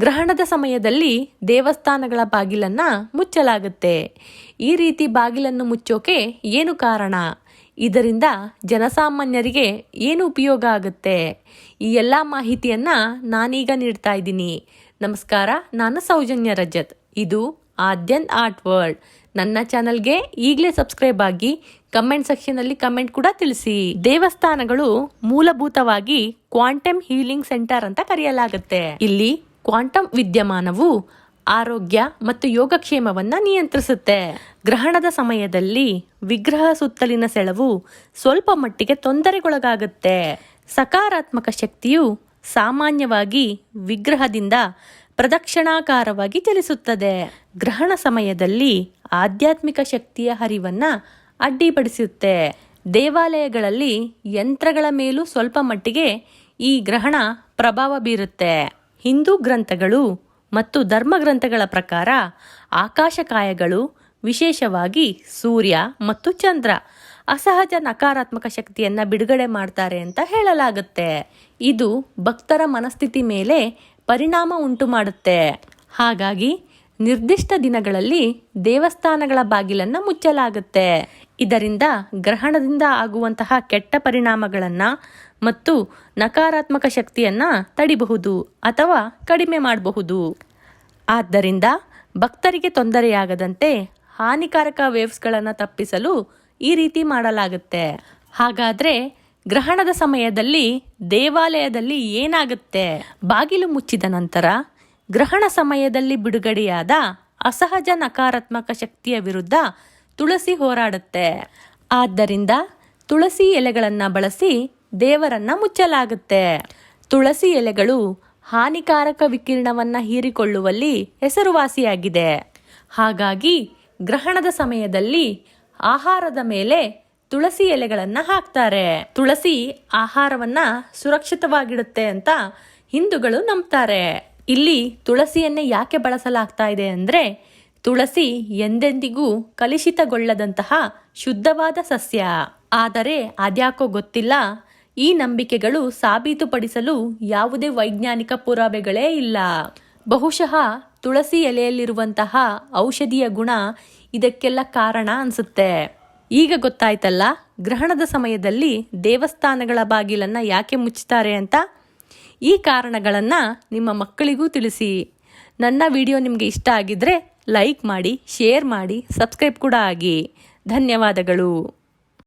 ಗ್ರಹಣದ ಸಮಯದಲ್ಲಿ ದೇವಸ್ಥಾನಗಳ ಬಾಗಿಲನ್ನು ಮುಚ್ಚಲಾಗುತ್ತೆ. ಈ ರೀತಿ ಬಾಗಿಲನ್ನು ಮುಚ್ಚೋಕೆ ಏನು ಕಾರಣ? ಇದರಿಂದ ಜನಸಾಮಾನ್ಯರಿಗೆ ಏನು ಉಪಯೋಗ ಆಗುತ್ತೆ? ಈ ಎಲ್ಲ ಮಾಹಿತಿಯನ್ನ ನಾನೀಗ ನೀಡ್ತಾ ಇದ್ದೀನಿ. ನಮಸ್ಕಾರ, ನಾನು ಸೌಜನ್ಯ ರಜತ್. ಇದು ಆದ್ಯನ್ ಆರ್ಟ್ ವರ್ಲ್ಡ್. ನನ್ನ ಚಾನಲ್ಗೆ ಈಗಲೇ ಸಬ್ಸ್ಕ್ರೈಬ್ ಆಗಿ ಕಮೆಂಟ್ ಸೆಕ್ಷನಲ್ಲಿ ಕಮೆಂಟ್ ಕೂಡ ತಿಳಿಸಿ. ದೇವಸ್ಥಾನಗಳು ಮೂಲಭೂತವಾಗಿ ಕ್ವಾಂಟಮ್ ಹೀಲಿಂಗ್ ಸೆಂಟರ್ ಅಂತ ಕರೆಯಲಾಗುತ್ತೆ. ಇಲ್ಲಿ ಕ್ವಾಂಟಮ್ ವಿದ್ಯಮಾನವು ಆರೋಗ್ಯ ಮತ್ತು ಯೋಗಕ್ಷೇಮವನ್ನು ನಿಯಂತ್ರಿಸುತ್ತೆ. ಗ್ರಹಣದ ಸಮಯದಲ್ಲಿ ವಿಗ್ರಹ ಸುತ್ತಲಿನ ಸೆಳವು ಸ್ವಲ್ಪ ಮಟ್ಟಿಗೆ ತೊಂದರೆಗೊಳಗಾಗುತ್ತೆ. ಸಕಾರಾತ್ಮಕ ಶಕ್ತಿಯು ಸಾಮಾನ್ಯವಾಗಿ ವಿಗ್ರಹದಿಂದ ಪ್ರದಕ್ಷಿಣಾಕಾರವಾಗಿ ಚಲಿಸುತ್ತದೆ. ಗ್ರಹಣ ಸಮಯದಲ್ಲಿ ಆಧ್ಯಾತ್ಮಿಕ ಶಕ್ತಿಯ ಹರಿವನ್ನು ಅಡ್ಡಿಪಡಿಸುತ್ತೆ. ದೇವಾಲಯಗಳಲ್ಲಿ ಯಂತ್ರಗಳ ಮೇಲೂ ಸ್ವಲ್ಪ ಮಟ್ಟಿಗೆ ಈ ಗ್ರಹಣ ಪ್ರಭಾವ ಬೀರುತ್ತೆ. ಹಿಂದೂ ಗ್ರಂಥಗಳು ಮತ್ತು ಧರ್ಮಗ್ರಂಥಗಳ ಪ್ರಕಾರ ಆಕಾಶಕಾಯಗಳು, ವಿಶೇಷವಾಗಿ ಸೂರ್ಯ ಮತ್ತು ಚಂದ್ರ, ಅಸಹಜ ನಕಾರಾತ್ಮಕ ಶಕ್ತಿಯನ್ನ ಬಿಡುಗಡೆ ಮಾಡ್ತಾರೆ ಅಂತ ಹೇಳಲಾಗುತ್ತೆ. ಇದು ಭಕ್ತರ ಮನಸ್ಥಿತಿ ಮೇಲೆ ಪರಿಣಾಮ ಉಂಟು ಮಾಡುತ್ತೆ. ಹಾಗಾಗಿ ನಿರ್ದಿಷ್ಟ ದಿನಗಳಲ್ಲಿ ದೇವಸ್ಥಾನಗಳ ಬಾಗಿಲನ್ನು ಮುಚ್ಚಲಾಗುತ್ತೆ. ಇದರಿಂದ ಗ್ರಹಣದಿಂದ ಆಗುವಂತಹ ಕೆಟ್ಟ ಪರಿಣಾಮಗಳನ್ನ ಮತ್ತು ನಕಾರಾತ್ಮಕ ಶಕ್ತಿಯನ್ನು ತಡಿಬಹುದು ಅಥವಾ ಕಡಿಮೆ ಮಾಡಬಹುದು. ಆದ್ದರಿಂದ ಭಕ್ತರಿಗೆ ತೊಂದರೆಯಾಗದಂತೆ ಹಾನಿಕಾರಕ ವೇವ್ಸ್ಗಳನ್ನು ತಪ್ಪಿಸಲು ಈ ರೀತಿ ಮಾಡಲಾಗುತ್ತೆ. ಹಾಗಾದರೆ ಗ್ರಹಣದ ಸಮಯದಲ್ಲಿ ದೇವಾಲಯದಲ್ಲಿ ಏನಾಗುತ್ತೆ? ಬಾಗಿಲು ಮುಚ್ಚಿದ ನಂತರ ಗ್ರಹಣ ಸಮಯದಲ್ಲಿ ಬಿಡುಗಡೆಯಾದ ಅಸಹಜ ನಕಾರಾತ್ಮಕ ಶಕ್ತಿಯ ವಿರುದ್ಧ ತುಳಸಿ ಹೋರಾಡುತ್ತೆ. ಆದ್ದರಿಂದ ತುಳಸಿ ಎಲೆಗಳನ್ನು ಬಳಸಿ ದೇವರನ್ನ ಮುಚ್ಚಲಾಗುತ್ತೆ. ತುಳಸಿ ಎಲೆಗಳು ಹಾನಿಕಾರಕ ವಿಕಿರಣವನ್ನ ಹೀರಿಕೊಳ್ಳುವಲ್ಲಿ ಹೆಸರುವಾಸಿಯಾಗಿದೆ. ಹಾಗಾಗಿ ಗ್ರಹಣದ ಸಮಯದಲ್ಲಿ ಆಹಾರದ ಮೇಲೆ ತುಳಸಿ ಎಲೆಗಳನ್ನು ಹಾಕ್ತಾರೆ. ತುಳಸಿ ಆಹಾರವನ್ನ ಸುರಕ್ಷಿತವಾಗಿಡುತ್ತೆ ಅಂತ ಹಿಂದೂಗಳು ನಂಬ್ತಾರೆ. ಇಲ್ಲಿ ತುಳಸಿಯನ್ನೇ ಯಾಕೆ ಬಳಸಲಾಗ್ತಾ ಇದೆ ಅಂದ್ರೆ ತುಳಸಿ ಎಂದೆಂದಿಗೂ ಕಲುಷಿತಗೊಳ್ಳದಂತಹ ಶುದ್ಧವಾದ ಸಸ್ಯ. ಆದರೆ ಅದ್ಯಾಕೋ ಗೊತ್ತಿಲ್ಲ ಈ ನಂಬಿಕೆಗಳು ಸಾಬೀತುಪಡಿಸಲು ಯಾವುದೇ ವೈಜ್ಞಾನಿಕ ಪುರಾವೆಗಳೇ ಇಲ್ಲ. ಬಹುಶಃ ತುಳಸಿ ಎಲೆಯಲ್ಲಿರುವಂತಹ ಔಷಧಿಯ ಗುಣ ಇದಕ್ಕೆಲ್ಲ ಕಾರಣ ಅನ್ಸುತ್ತೆ. ಈಗ ಗೊತ್ತಾಯ್ತಲ್ಲ, ಗ್ರಹಣದ ಸಮಯದಲ್ಲಿ ದೇವಸ್ಥಾನಗಳ ಬಾಗಿಲನ್ನು ಯಾಕೆ ಮುಚ್ಚುತ್ತಾರೆ ಅಂತ? ಈ ಕಾರಣಗಳನ್ನು ನಿಮ್ಮ ಮಕ್ಕಳಿಗೂ ತಿಳಿಸಿ. ನನ್ನ ವಿಡಿಯೋ ನಿಮಗೆ ಇಷ್ಟ ಆಗಿದ್ರೆ ಲೈಕ್ ಮಾಡಿ, ಶೇರ್ ಮಾಡಿ, ಸಬ್ಸ್ಕ್ರೈಬ್ ಕೂಡ ಆಗಿ. ಧನ್ಯವಾದಗಳು.